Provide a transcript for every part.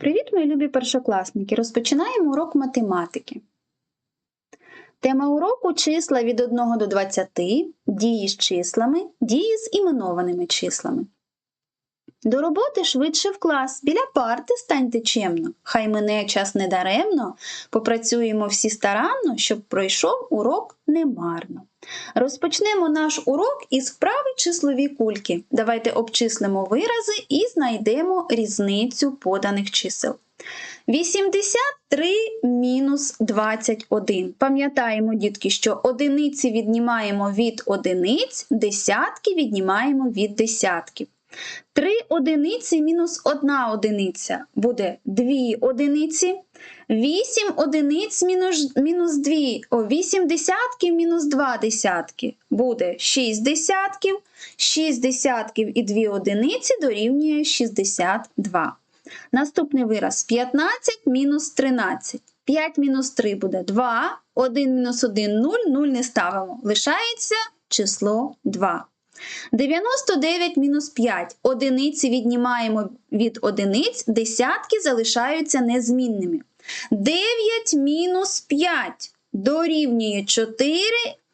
Привіт, мої любі першокласники! Розпочинаємо урок математики. Тема уроку числа від 1 до 20, дії з числами, дії з іменованими числами. До роботи швидше в клас. Біля парти станьте чемно. Хай мине час недаремно, попрацюємо всі старанно, щоб пройшов урок немарно. Розпочнемо наш урок із вправи числові кульки. Давайте обчислимо вирази і знайдемо різницю поданих чисел. 83 мінус 21. Пам'ятаємо, дітки, що одиниці віднімаємо від одиниць, десятки віднімаємо від десятків. 3 одиниці мінус 1 одиниця буде 2 одиниці. 8 одиниць мінус, мінус 2, о, 8 десятків мінус 2 десятки буде 6 десятків. 6 десятків і 2 одиниці дорівнює 62. Наступний вираз 15 мінус 13. 5 мінус 3 буде 2, 1 мінус 1 0, 0 не ставимо. Лишається число 2. 99 мінус 5. Одиниці віднімаємо від одиниць, десятки залишаються незмінними. 9 мінус 5 дорівнює 4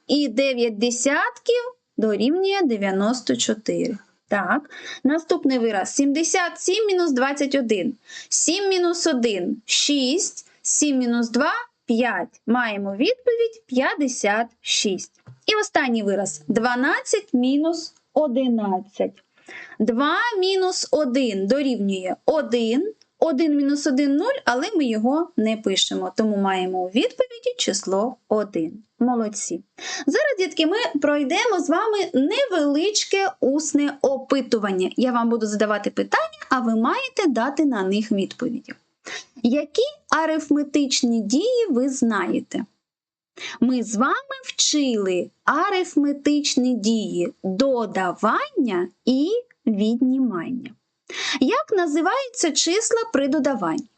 і 9 десятків дорівнює 94. Так, наступний вираз 77 мінус 21. 7 мінус 1 6, 7 мінус 2 5. Маємо відповідь 56. І останній вираз 12 мінус 11. 2 мінус 1 дорівнює 1. 1 мінус 1 0, але ми його не пишемо, тому маємо у відповіді число 1. Молодці. Зараз, дітки, ми пройдемо з вами невеличке усне опитування. Я вам буду задавати питання, а ви маєте дати на них відповіді. Які арифметичні дії ви знаєте? Ми з вами вчили арифметичні дії додавання і віднімання. Як називаються числа при додаванні?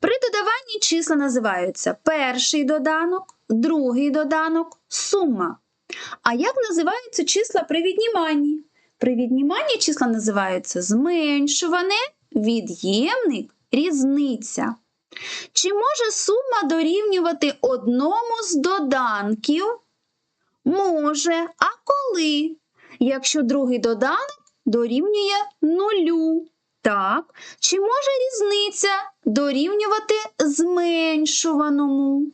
При додаванні числа називаються перший доданок, другий доданок, сума. А як називаються числа при відніманні? При відніманні числа називаються зменшуване, від'ємник, різниця. Чи може сума дорівнювати одному з доданків? Може, а коли? Якщо другий доданок дорівнює нулю. Так. Чи може різниця дорівнювати зменшуваному?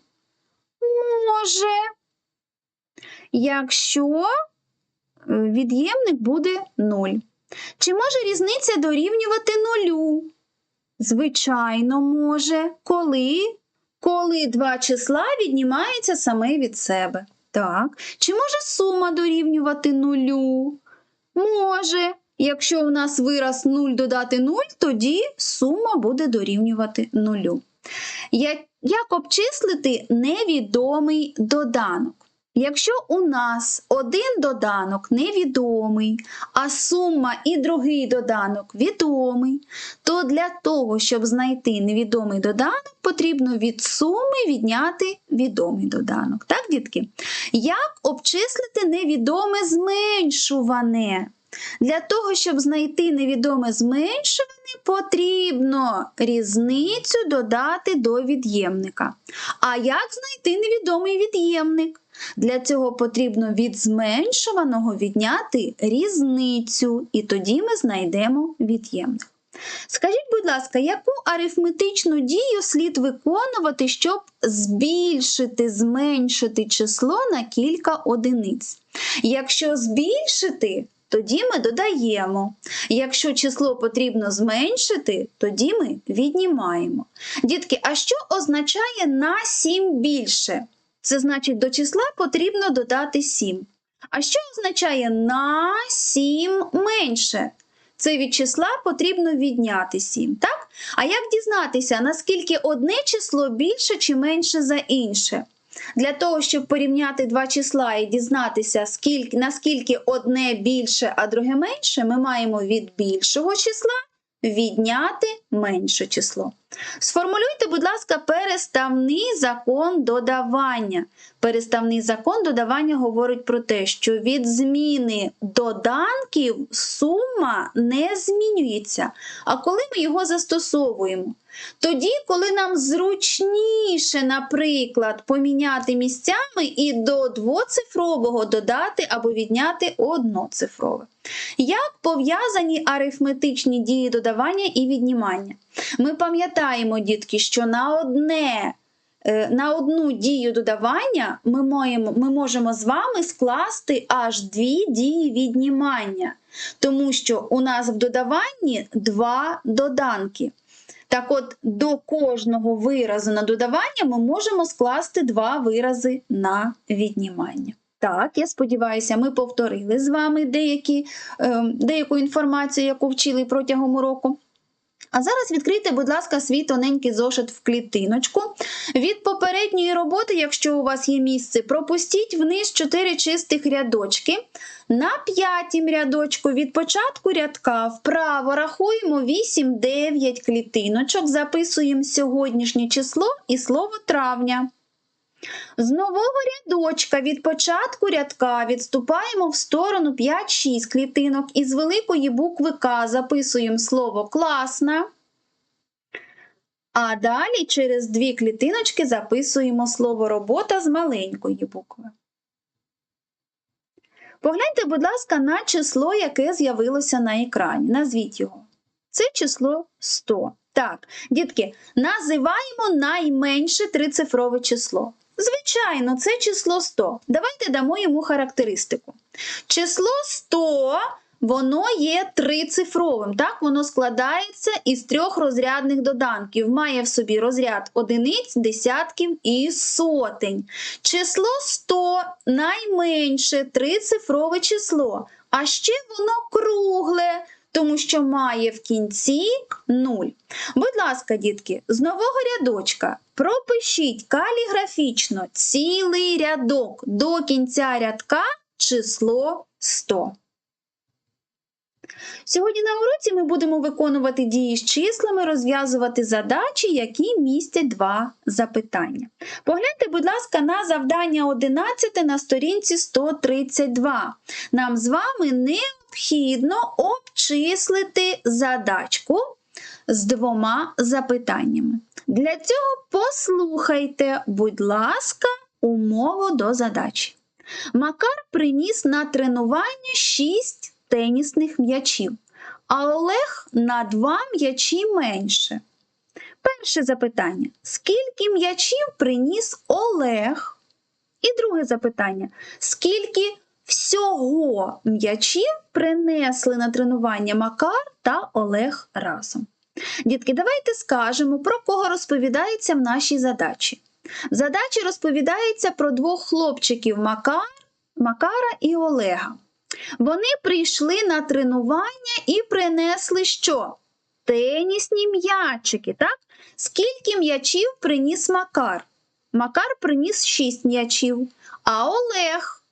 Може. Якщо е, від'ємник буде 0. Чи може різниця дорівнювати нулю? Звичайно, може. Коли? Коли два числа віднімаються саме від себе. Так. Чи може сума дорівнювати нулю? Може. Якщо у нас вираз 0 додати 0, тоді сума буде дорівнювати нулю. Як обчислити невідомий доданок? Якщо у нас один доданок невідомий, а сума і другий доданок відомий, то для того, щоб знайти невідомий доданок, потрібно від суми відняти відомий доданок. Так, дітки? Як обчислити невідоме зменшуване? Для того, щоб знайти невідоме зменшуване, потрібно різницю додати до від'ємника. А як знайти невідомий від'ємник? Для цього потрібно від зменшуваного відняти різницю, і тоді ми знайдемо від'ємник. Скажіть, будь ласка, яку арифметичну дію слід виконувати, щоб збільшити, зменшити число на кілька одиниць? Якщо збільшити, тоді ми додаємо. Якщо число потрібно зменшити, тоді ми віднімаємо. Дітки, а що означає на 7 більше? Це значить, до числа потрібно додати 7. А що означає на 7 менше? Це від числа потрібно відняти 7. так? А як дізнатися, наскільки одне число більше чи менше за інше? Для того, щоб порівняти два числа і дізнатися, скільки, наскільки одне більше, а друге менше, ми маємо від більшого числа відняти менше число. Сформулюйте, будь ласка, переставний закон додавання. Переставний закон додавання говорить про те, що від зміни доданків сума не змінюється. А коли ми його застосовуємо? Тоді, коли нам зручніше, наприклад, поміняти місцями і до двоцифрового додати або відняти одноцифрове. Як пов'язані арифметичні дії додавання і віднімання? Ми пам'ятаємо, дітки, що на одне. е, На одну дію додавання ми, маємо, ми можемо з вами скласти аж дві дії віднімання, тому що у нас в додаванні два доданки. Так от, до кожного виразу на додавання ми можемо скласти два вирази на віднімання. Так, я сподіваюся, ми повторили з вами деякі, е, деяку інформацію, яку вчили протягом уроку. А зараз відкрийте, будь ласка, свій тоненький зошит в клітиночку. Від попередньої роботи, якщо у вас є місце, пропустіть вниз 4 чистих рядочки. На п'ятім рядочку від початку рядка вправо рахуємо 8-9 клітиночок, записуємо сьогоднішнє число і слово травня. З нового рядочка від початку рядка відступаємо в сторону 5-6 клітинок і з великої букви К записуємо слово класна. А далі через дві клітиночки записуємо слово робота з маленької букви. Погляньте, будь ласка, на число, яке з'явилося на екрані. Назвіть його. Це число 100. Так, дітки, називаємо найменше трицифрове число. Звичайно, це число 100. Давайте дамо йому характеристику. Число 100 воно є трицифровим. Так, воно складається із трьох розрядних доданків. Має в собі розряд одиниць, десятків і сотень. Число 100 найменше трицифрове число, а ще воно кругле. Тому що має в кінці 0. Будь ласка, дітки, з нового рядочка пропишіть каліграфічно цілий рядок до кінця рядка число 100. Сьогодні на уроці ми будемо виконувати дії з числами, розв'язувати задачі, які містять два запитання. Погляньте, будь ласка, на завдання 11 на сторінці 132. Нам з вами необхідно обчислити задачку з двома запитаннями. Для цього послухайте, будь ласка, умову до задачі. Макар приніс на тренування 6 тенісних м'ячів, а Олег на 2 м'ячі менше. Перше запитання: скільки м'ячів приніс Олег? І друге запитання: скільки всього м'ячів принесли на тренування Макар та Олег разом? Дітки, давайте скажемо, про кого розповідається в нашій задачі. В задачі розповідається про двох хлопчиків Макар, Макара і Олега. Вони прийшли на тренування і принесли що? Тенісні м'ячики, так? Скільки м'ячів приніс Макар? Макар приніс 6 м'ячів. А Олег?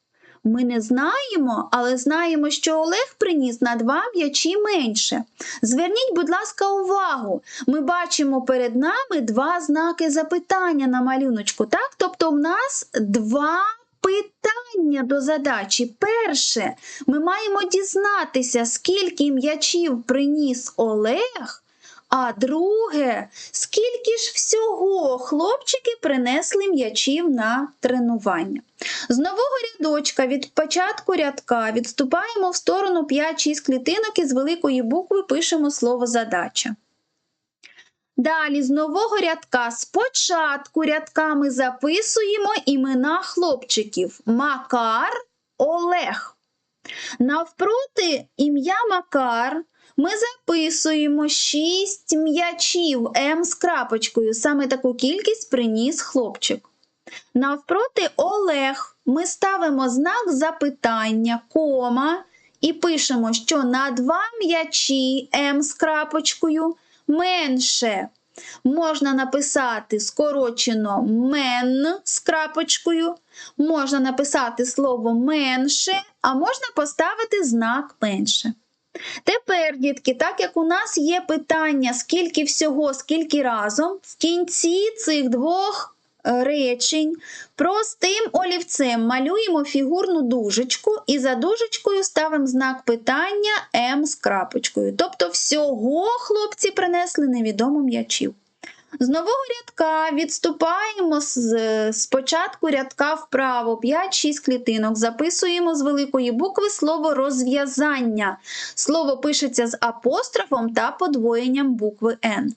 Ми не знаємо, але знаємо, що Олег приніс на 2 м'ячі менше. Зверніть, будь ласка, увагу. Ми бачимо перед нами два знаки запитання на малюночку. так? Тобто в нас два питання до задачі. Перше, ми маємо дізнатися, скільки м'ячів приніс Олег. А друге, скільки ж всього хлопчики принесли м'ячів на тренування. З нового рядочка від початку рядка відступаємо в сторону 5-6 клітинок і з великої букви пишемо слово задача. Далі з нового рядка спочатку рядка ми записуємо імена хлопчиків Макар, Олег. Навпроти ім'я Макар ми записуємо 6 м'ячів М з крапочкою. Саме таку кількість приніс хлопчик. Навпроти Олег ми ставимо знак запитання, кома і пишемо, що на 2 м'ячі М з крапочкою менше. Можна написати скорочено мен з крапочкою, можна написати слово менше, а можна поставити знак менше. Тепер, дітки, так як у нас є питання, скільки всього, скільки разом, в кінці цих двох речень простим олівцем малюємо фігурну дужечку і за дужечкою ставимо знак питання М з крапочкою. Тобто всього хлопці принесли невідомо м'ячів. З нового рядка відступаємо з, з початку рядка вправо 5-6 клітинок. Записуємо з великої букви слово розв'язання. Слово пишеться з апострофом та подвоєнням букви Н.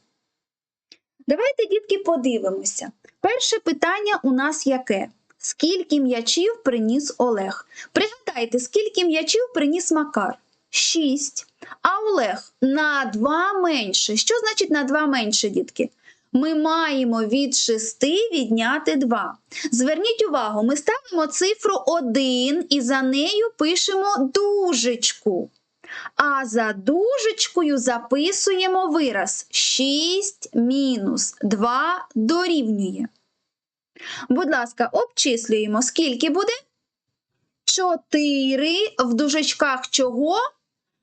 Давайте, дітки, подивимося. Перше питання у нас яке? Скільки м'ячів приніс Олег? Пригадайте, скільки м'ячів приніс Макар? 6. А Олег на 2 менше. Що значить на 2 менше, дітки? Ми маємо від 6 відняти 2. Зверніть увагу, ми ставимо цифру 1 і за нею пишемо дужечку. А за дужечкою записуємо вираз 6 мінус 2 дорівнює. Будь ласка, обчислюємо, скільки буде? 4 в дужечках чого?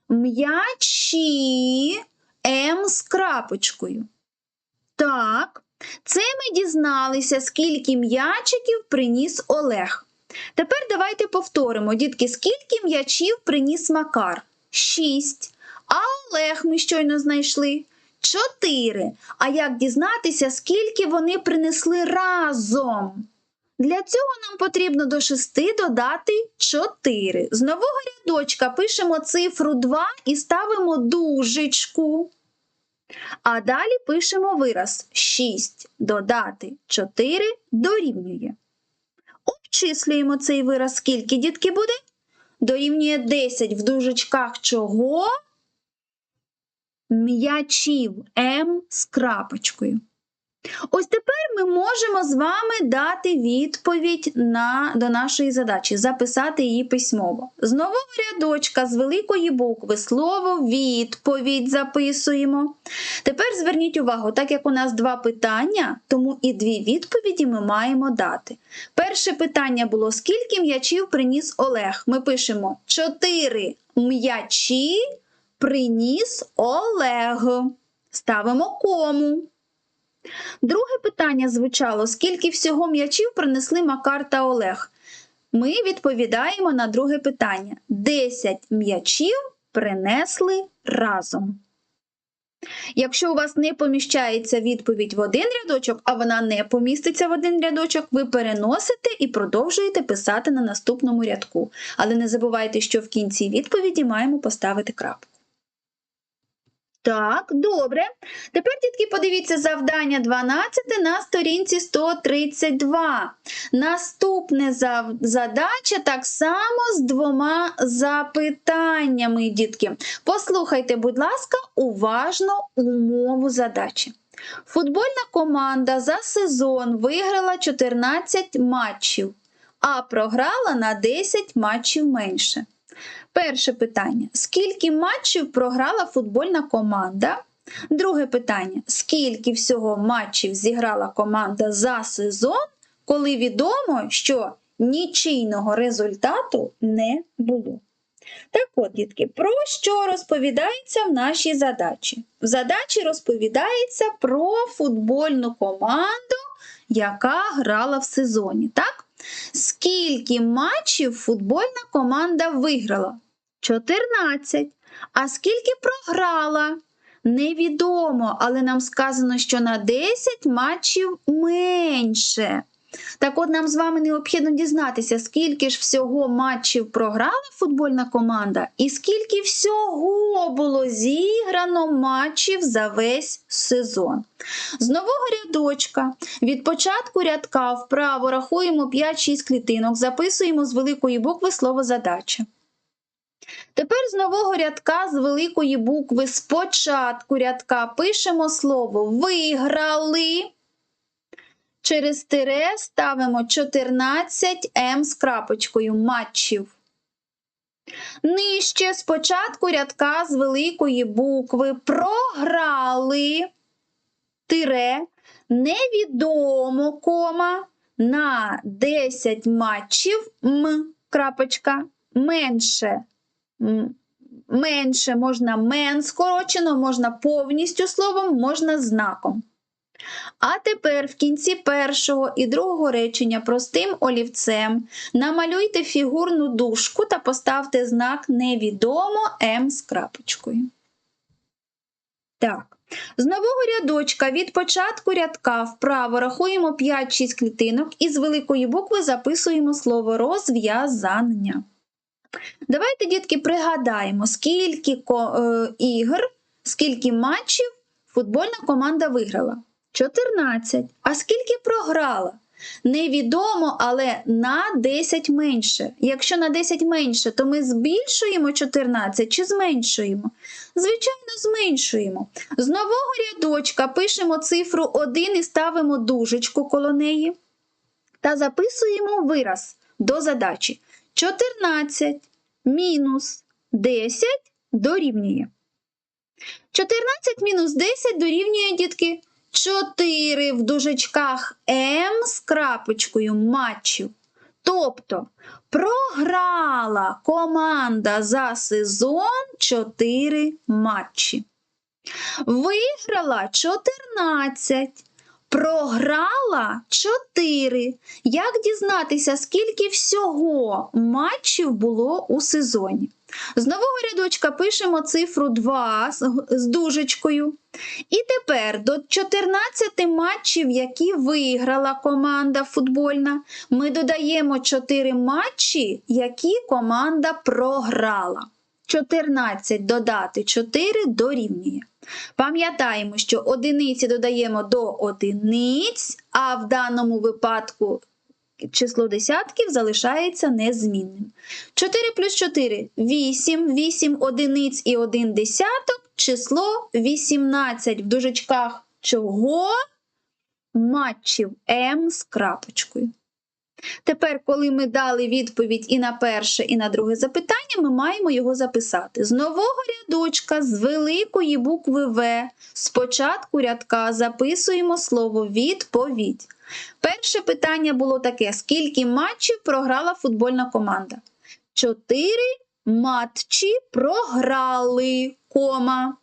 М'ячі М з крапочкою. Так, це ми дізналися, скільки м'ячиків приніс Олег. Тепер давайте повторимо, дітки, скільки м'ячів приніс Макар? 6. А Олег ми щойно знайшли 4. А як дізнатися, скільки вони принесли разом? Для цього нам потрібно до 6 додати 4. З нового рядочка пишемо цифру 2 і ставимо дужечку. А далі пишемо вираз 6 додати 4 дорівнює. Обчислюємо цей вираз, скільки дітки буде? Дорівнює 10 в дужечках чого? М'ячів М з крапочкою. Ось тепер ми можемо з вами дати відповідь на, до нашої задачі, записати її письмово. З нового рядочка, з великої букви, слово відповідь записуємо. Тепер зверніть увагу, так як у нас два питання, тому і дві відповіді ми маємо дати. Перше питання було: скільки м'ячів приніс Олег? Ми пишемо 4 м'ячі приніс Олег. Ставимо кому. Друге питання звучало: скільки всього м'ячів принесли Макар та Олег? Ми відповідаємо на друге питання: 10 м'ячів принесли разом. Якщо у вас не поміщається відповідь в один рядочок, а вона не поміститься в один рядочок, ви переносите і продовжуєте писати на наступному рядку. Але не забувайте, що в кінці відповіді маємо поставити крапку. Так, добре. Тепер, дітки, подивіться завдання 12 на сторінці 132. Наступне задача так само з двома запитаннями, дітки. Послухайте, будь ласка, уважно умову задачі. Футбольна команда за сезон виграла 14 матчів, а програла на 10 матчів менше. Перше питання: скільки матчів програла футбольна команда? Друге питання: скільки всього матчів зіграла команда за сезон, коли відомо, що нічийного результату не було? Так от, дітки, про що розповідається в нашій задачі? В задачі розповідається про футбольну команду, яка грала в сезоні. так? Скільки матчів футбольна команда виграла? 14. А скільки програла? Невідомо, але нам сказано, що на 10 матчів менше. Так от нам з вами необхідно дізнатися, скільки ж всього матчів програла футбольна команда, і скільки всього було зіграно матчів за весь сезон. З нового рядочка від початку рядка вправо рахуємо 5-6 клітинок, записуємо з великої букви слово задача. Тепер з нового рядка з великої букви з початку рядка пишемо слово виграли. Через тире ставимо 14 М з крапочкою матчів. Нижче спочатку рядка з великої букви. Програли. Тире. Невідомо кома на 10 матчів М крапочка менше. Менше. Можна мен скорочено, можна повністю словом, можна знаком. А тепер в кінці першого і другого речення простим олівцем намалюйте фігурну дужку та поставте знак невідомо М з крапочкою. Так. З нового рядочка від початку рядка вправо рахуємо 5-6 клітинок і з великої букви записуємо слово розв'язання. Давайте, дітки, пригадаємо, скільки е, ігор, скільки матчів футбольна команда виграла. 14. А скільки програла? Невідомо, але на 10 менше. Якщо на 10 менше, то ми збільшуємо 14 чи зменшуємо? Звичайно, зменшуємо. З нового рядочка пишемо цифру 1 і ставимо дужечку коло неї та записуємо вираз до задачі. 14 мінус 10 дорівнює. 14 мінус 10 дорівнює, дітки, 4 в дужечках М з крапочкою матчів. Тобто програла команда за сезон 4 матчі. Виграла 14. Програла 4. Як дізнатися, скільки всього матчів було у сезоні? З нового рядочка пишемо цифру 2 з- дужечкою. І тепер до 14 матчів, які виграла команда футбольна, ми додаємо 4 матчі, які команда програла. 14 додати 4 дорівнює. Пам'ятаємо, що одиниці додаємо до одиниць, а в даному випадку число десятків залишається незмінним. 4 плюс 4 – 8, 8 одиниць і 1 десяток, число 18 в дужечках чого? Матчів М з крапочкою. Тепер, коли ми дали відповідь і на перше, і на друге запитання, ми маємо його записати. З нового рядочка, з великої букви В, спочатку рядка записуємо слово відповідь. Перше питання було таке: скільки матчів програла футбольна команда? Чотири матчі програли, кома.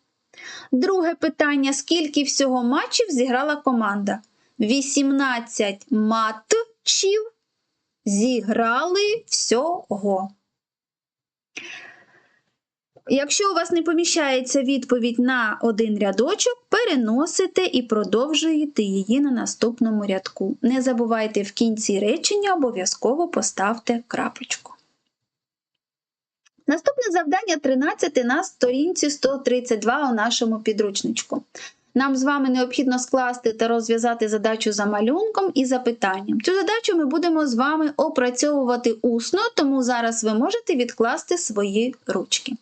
Друге питання: скільки всього матчів зіграла команда? 18 матчів зіграли всього. Якщо у вас не поміщається відповідь на один рядочок, переносите і продовжуєте її на наступному рядку. Не забувайте в кінці речення обов'язково поставте крапочку. Наступне завдання 13 на сторінці 132 у нашому підручничку. Нам з вами необхідно скласти та розв'язати задачу за малюнком і запитанням. Цю задачу ми будемо з вами опрацьовувати усно, тому зараз ви можете відкласти свої ручки.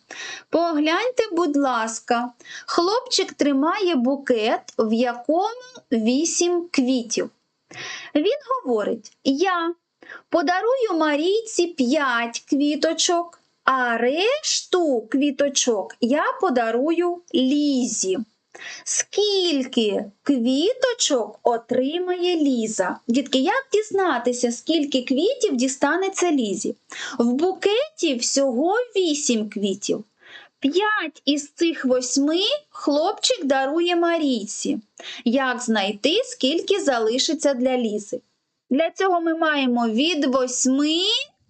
Погляньте, будь ласка, хлопчик тримає букет, в якому 8 квітів. Він говорить: Я подарую Марійці 5 квіточок, а решту квіточок я подарую Лізі. Скільки квіточок отримає Ліза? Дітки, як дізнатися, скільки квітів дістанеться Лізі? В букеті всього 8 квітів. П'ять із цих восьми хлопчик дарує Марійці. Як знайти, скільки залишиться для Лізи? Для цього ми маємо від восьми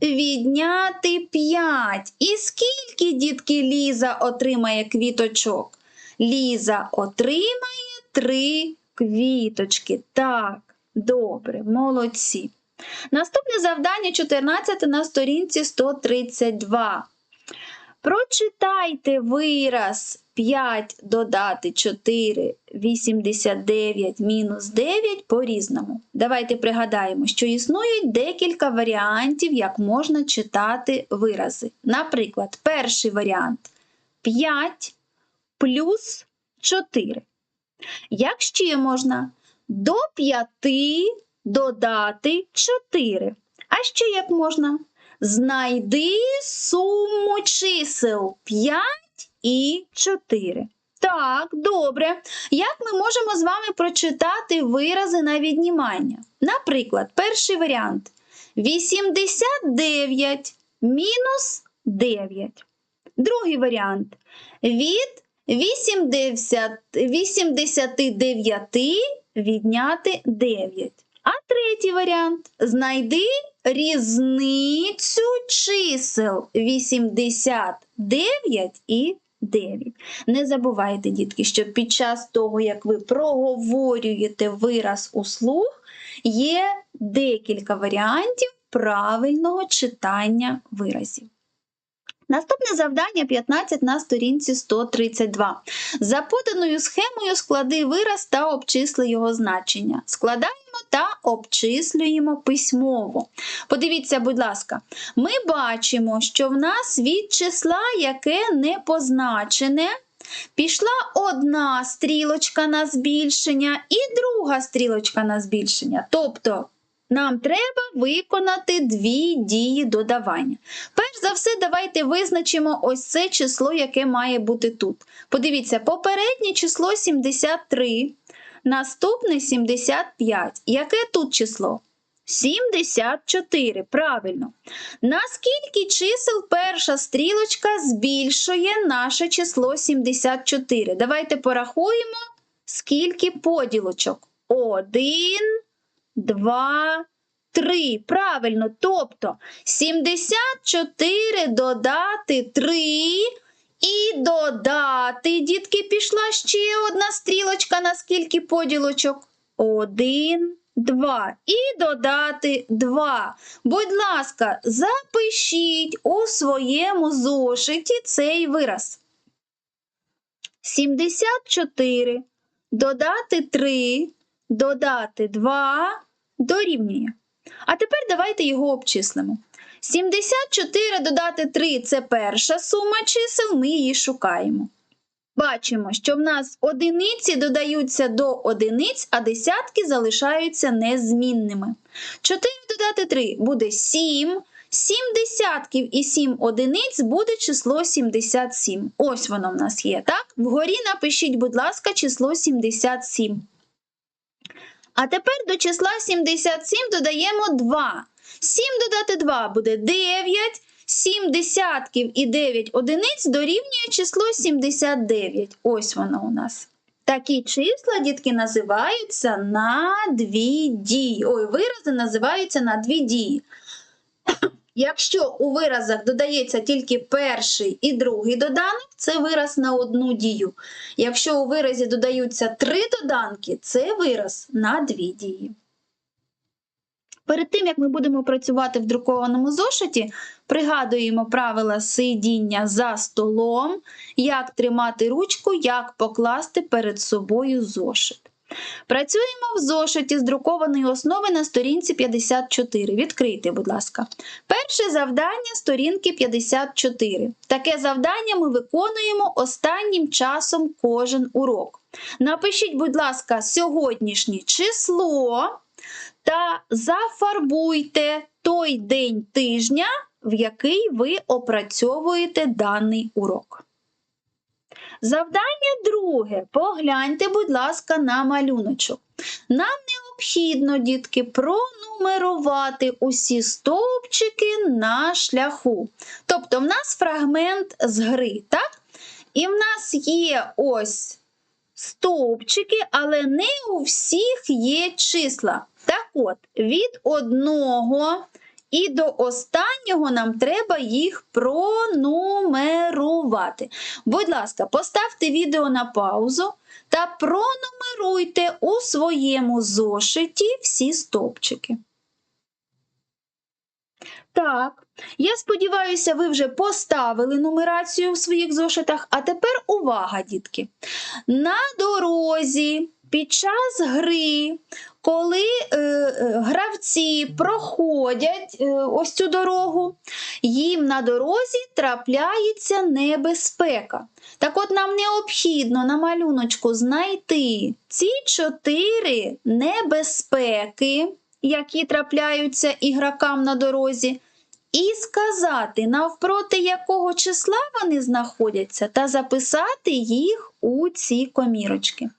відняти 5. І скільки, дітки, Ліза отримає квіточок? Ліза отримає три квіточки. Так, добре, молодці. Наступне завдання 14 на сторінці 132. Прочитайте вираз 5 додати 4, 89 мінус 9 по-різному. Давайте пригадаємо, що існують декілька варіантів, як можна читати вирази. Наприклад, перший варіант 5 плюс 4. Як ще можна? До 5 додати 4. А ще як можна? Знайди суму чисел 5 і 4. Так, добре. Як ми можемо з вами прочитати вирази на віднімання? Наприклад, перший варіант 89 мінус 9. Другий варіант. Від 80, 89 відняти 9. А третій варіант. Знайди різницю чисел 89 і 9. Не забувайте, дітки, що під час того, як ви проговорюєте вираз услуг, є декілька варіантів правильного читання виразів. Наступне завдання 15 на сторінці 132. За поданою схемою склади вираз та обчисли його значення. Складаємо та обчислюємо письмово. Подивіться, будь ласка, ми бачимо, що в нас від числа, яке не позначене, пішла одна стрілочка на збільшення і друга стрілочка на збільшення. Тобто нам треба виконати дві дії додавання. Перш за все, давайте визначимо ось це число, яке має бути тут. Подивіться, попереднє число 73, наступне 75. Яке тут число? 74, правильно. Наскільки чисел перша стрілочка збільшує наше число 74? Давайте порахуємо, скільки поділочок. Один, два, три. Правильно, тобто 74 додати 3 і додати, дітки, пішла ще одна стрілочка на скільки поділочок? Один, два. І додати 2. Будь ласка, запишіть у своєму зошиті цей вираз. 74 додати 3, додати 2 дорівнює. А тепер давайте його обчислимо. 74 додати 3 це перша сума чисел, ми її шукаємо. Бачимо, що в нас одиниці додаються до одиниць, а десятки залишаються незмінними. 4 додати 3 буде 7. 7 десятків і 7 одиниць буде число 77. Ось воно в нас є, так? Вгорі напишіть, будь ласка, число 77. А тепер до числа 77 додаємо 2. 7 додати 2 буде 9. 7 десятків і 9 одиниць дорівнює число 79. Ось воно у нас. Такі числа, дітки, називаються на дві дії. Ой, вирази називаються на дві дії. Якщо у виразах додається тільки перший і другий доданок, це вираз на одну дію. Якщо у виразі додаються три доданки, це вираз на дві дії. Перед тим, як ми будемо працювати в друкованому зошиті, пригадуємо правила сидіння за столом, як тримати ручку, як покласти перед собою зошит. Працюємо в зошиті з друкованої основи на сторінці 54. Відкрийте, будь ласка. Перше завдання сторінки 54. Таке завдання ми виконуємо останнім часом кожен урок. Напишіть, будь ласка, сьогоднішнє число та зафарбуйте той день тижня, в який ви опрацьовуєте даний урок. Завдання друге. Погляньте, будь ласка, на малюночок. Нам необхідно, дітки, пронумерувати усі стовпчики на шляху. Тобто, в нас фрагмент з гри, так? І в нас є ось стовпчики, але не у всіх є числа. Так от, від одного і до останнього нам треба їх пронумерувати. Будь ласка, поставте відео на паузу та пронумеруйте у своєму зошиті всі стовпчики. Так, я сподіваюся, ви вже поставили нумерацію в своїх зошитах, а тепер увага, дітки. На дорозі під час гри, коли е, е, гравці проходять е, ось цю дорогу, їм на дорозі трапляється небезпека. Так от нам необхідно на малюночку знайти ці чотири небезпеки, які трапляються ігрокам на дорозі. І сказати, навпроти якого числа вони знаходяться, та записати їх у ці комірочки.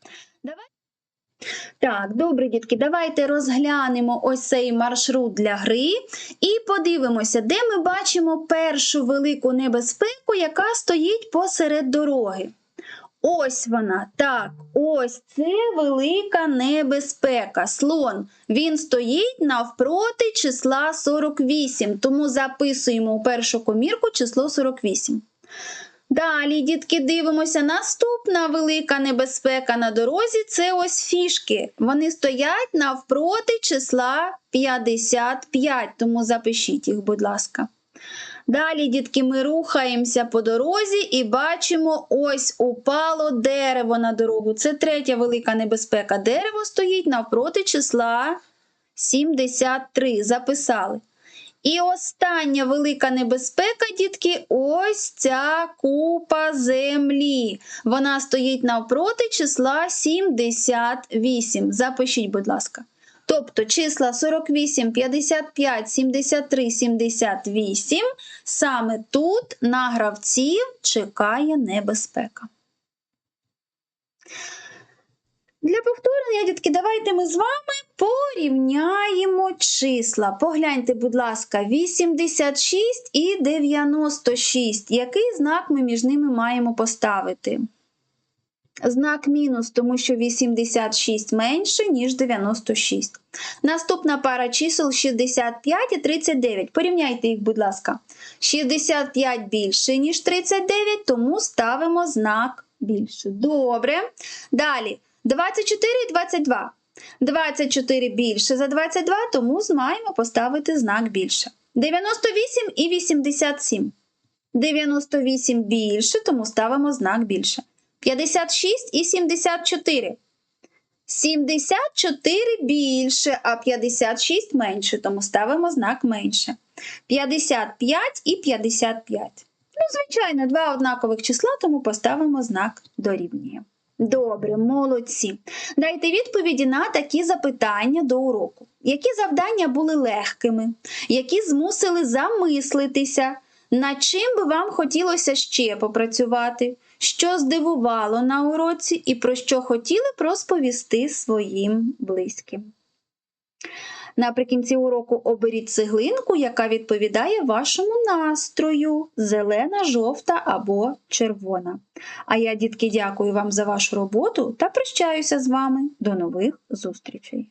Так, добре, дітки, давайте розглянемо ось цей маршрут для гри і подивимося, де ми бачимо першу велику небезпеку, яка стоїть посеред дороги. Ось вона, так, ось це велика небезпека. Слон. Він стоїть навпроти числа 48, тому записуємо у першу комірку число 48. Далі, дітки, дивимося. Наступна велика небезпека на дорозі це ось фішки. Вони стоять навпроти числа 55, тому запишіть їх, будь ласка. Далі, дітки, ми рухаємося по дорозі і бачимо, ось упало дерево на дорогу. Це третя велика небезпека. Дерево стоїть навпроти числа 73. Записали. І остання велика небезпека, дітки, ось ця купа землі. Вона стоїть навпроти числа 78. Запишіть, будь ласка. Тобто числа 48, 55, 73, 78 саме тут на гравців чекає небезпека. Для повторення, дітки, давайте ми з вами порівняємо числа. Погляньте, будь ласка, 86 і 96. Який знак ми між ними маємо поставити? Знак мінус, тому що 86 менше, ніж 96. Наступна пара чисел 65 і 39. Порівняйте їх, будь ласка. 65 більше, ніж 39, тому ставимо знак більше. Добре. Далі 24 і 22. 24 більше за 22, тому маємо поставити знак більше. 98 і 87. 98 більше, тому ставимо знак більше. 56 і 74. 74 більше, а 56 менше, тому ставимо знак менше. 55 і 55. Ну, звичайно, два однакових числа, тому поставимо знак дорівнює. Добре, молодці. Дайте відповіді на такі запитання до уроку. Які завдання були легкими, які змусили замислитися, над чим би вам хотілося ще попрацювати, що здивувало на уроці і про що хотіли б розповісти своїм близьким. Наприкінці уроку оберіть цеглинку, яка відповідає вашому настрою: зелена, жовта або червона. А я, дітки, дякую вам за вашу роботу та прощаюся з вами. До нових зустрічей!